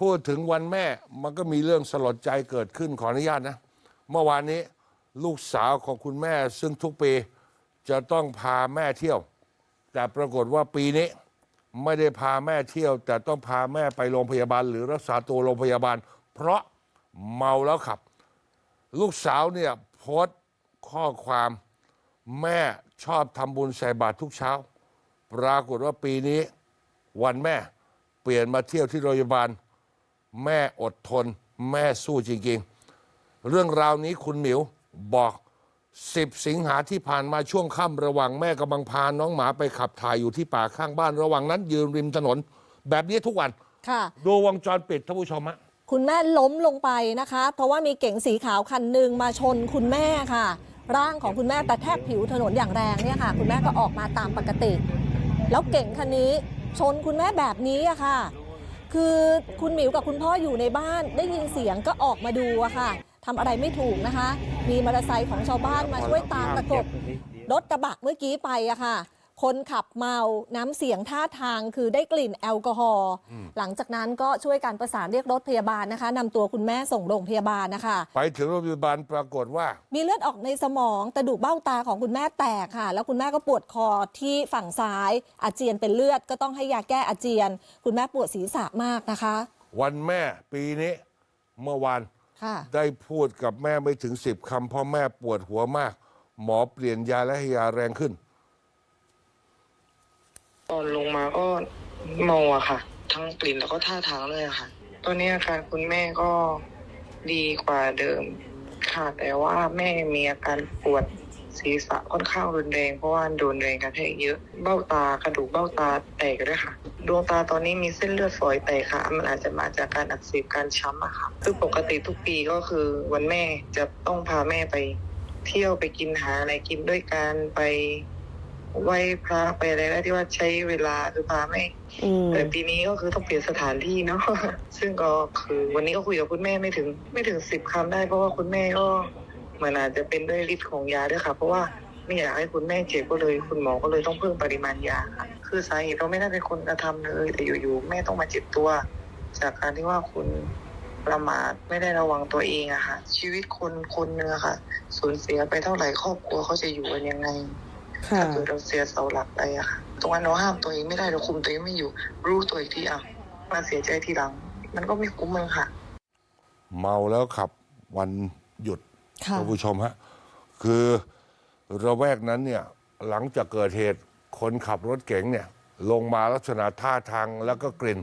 พูดถึงวันแม่มันก็มีเรื่องสลดใจเกิดขึ้นขออนุญาตนะ เมื่อวานนี้ลูกสาวของคุณแม่ซึ่งทุกปีจะต้องพาแม่เที่ยว แต่ปรากฏว่าปีนี้ ไม่ได้พาแม่เที่ยว แต่ต้องพาแม่ไปโรงพยาบาล หรือรักษาตัวโรงพยาบาล เพราะเมาแล้วขับ ลูกสาวเนี่ยโพสต์ข้อความแม่ชอบทำบุญใส่บาตรทุกเช้า ปรากฏว่าปีนี้ วันแม่เปลี่ยนมาเที่ยวที่โรงพยาบาล แม่อดทน แม่สู้จริง ๆ เรื่องราวนี้คุณหมิวบอก 10 สิงหาที่ผ่านมาช่วงค่ำระหว่างแม่กำลังพาน้องหมาไปขับถ่ายอยู่ที่ป่าข้างบ้านระหว่างนั้น ยืนริมถนน แบบนี้ทุกวัน ค่ะ ดูวงจรปิดท่านผู้ชมฮะ คุณแม่ล้มลงไปนะคะ เพราะว่ามีเก๋งสีขาวคันหนึ่งมาชนคุณแม่ค่ะ ร่างของคุณแม่กระแทกผิวถนนอย่างแรงเนี่ยค่ะ คุณแม่ก็ออกมาตามปกติ แล้วเก๋งคันนี้ชนคุณแม่แบบนี้อะค่ะ คือคุณหมิวกับคุณพ่ออยู่ในบ้านได้ยินเสียงก็ออกมาดูอะค่ะทำอะไรไม่ถูกนะคะ มีมอเตอร์ไซค์ของชาวบ้านมาช่วยตามตะกบรถกระบะเมื่อกี้ไปอะค่ะ คนขับเมาน้ำเสียงท่าทางคือได้กลิ่นแอลกอฮอล์หลังจากนั้นก็ช่วยการประสานเรียกรถพยาบาลนะคะนำตัวคุณแม่ส่งโรงพยาบาลนะคะ ไปถึงโรงพยาบาลปรากฏว่า มีเลือดออกในสมองกระดูกเบ้าตาของคุณแม่แตกค่ะ แล้วคุณแม่ก็ปวดคอที่ฝั่งซ้าย อาเจียนเป็นเลือดก็ต้องให้ยาแก้อาเจียน คุณแม่ปวดศีรษะมากนะคะ วันแม่ปีนี้เมื่อวานค่ะได้พูดกับแม่ไม่ถึงสิบคำเพราะแม่ปวดหัวมาก หมอเปลี่ยนยาและให้ยาแรงขึ้น ตอนลงมาก็เมาอะค่ะ ทั้งกลิ่นแล้วก็ท่าทางเลยอะค่ะ ตอนนี้อาการคุณแม่ก็ดีกว่าเดิมค่ะแต่ว่าแม่มีอาการปวดศีรษะค่อนข้างรุนแรงเพราะว่าโดนแรงกระแทกเยอะเบ้าตากระดูกเบ้าตาแตกด้วยค่ะ ดวงตาตอนนี้มีเส้นเลือดฝอยแตกค่ะ มันอาจจะมาจากการอักเสบการช้ำอะค่ะคือปกติทุกปีก็คือวันแม่จะต้องพาแม่ไป เที่ยวไปกินหาอะไรกินด้วยกันไป ไหว้พระไปอะไรนะที่ว่าใช้เวลาคือพาแม่อืมแต่ปีนี้ก็คือต้องเปลี่ยนสถานที่เนาะซึ่งก็คือวันนี้ก็คุยกับคุณแม่ไม่ถึง ไม่ถึงสิบคำได้เพราะว่าคุณแม่ก็เหมือนอาจจะเป็นด้วยฤทธิ์ของยาด้วยค่ะ เพราะว่าไม่อยากให้คุณแม่เจ็บก็เลย คุณหมอก็เลยต้องเพิ่มปริมาณยาค่ะคือสาเหตุเราไม่ได้เป็นคนกระทำเลย แต่อยู่ๆแม่ต้องมาเจ็บตัว จากการที่ว่าคุณประมาทไม่ได้ระวังตัวเองอะค่ะ ชีวิตคนคนหนึงอะค่ะสูญเสียไปเท่าไหร่ครอบครัวเขาจะอยู่กันยังไง ค่ะถ้าเกิดเราเสียเสาหลักไปอะค่ะตรงนั้นเราห้ามตัวเองไม่ได้เราคุมตัวเองไม่อยู่ รู้ตัวอีกทีอะมาเสียใจทีหลัง มันก็ไม่คุ้มเลยค่ะ เมาแล้วขับวันหยุดค่ะ ท่านผู้ชมฮะคือระแวกนั้นเนี่ยหลังจากเกิดเหตุคนขับรถเก๋งเนี่ย ลงมาลักษณะท่าทางแล้วก็กลิ่น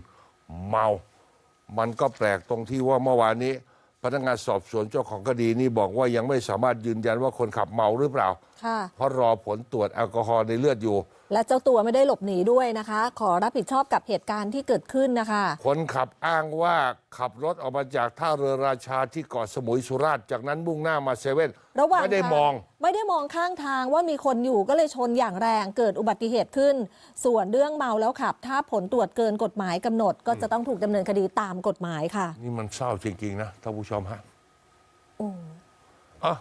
เมา มันก็แปลกตรงที่ว่าเมื่อวานนี้ พนักงานสอบสวนเจ้าของคดีนี้บอกว่ายังไม่สามารถยืนยันว่าคนขับเมาหรือเปล่า ค่ะ เพราะรอผลตรวจแอลกอฮอล์ในเลือดอยู่ และเจ้าตัวไม่ได้หลบหนีด้วยนะคะ ขอรับผิดชอบกับเหตุการณ์ที่เกิดขึ้นนะคะ คนขับอ้างว่าขับรถออกมาจากท่าเรือราชาที่เกาะสมุยสุราษฎร์จากนั้นมุ่งหน้ามาเซเว่นระหว่างไม่ได้ทางมอง ไม่ได้มองข้างทางว่ามีคนอยู่ก็เลยชนอย่างแรงเกิดอุบัติเหตุขึ้น ส่วนเรื่องเมาแล้วขับ ถ้าผลตรวจเกินกฎหมายกำหนด ก็จะต้องถูกดำเนินคดีตามกฎหมายค่ะนี่มันเศร้าจริง ๆ นะท่านผู้ชมฮะ โอ้ อะ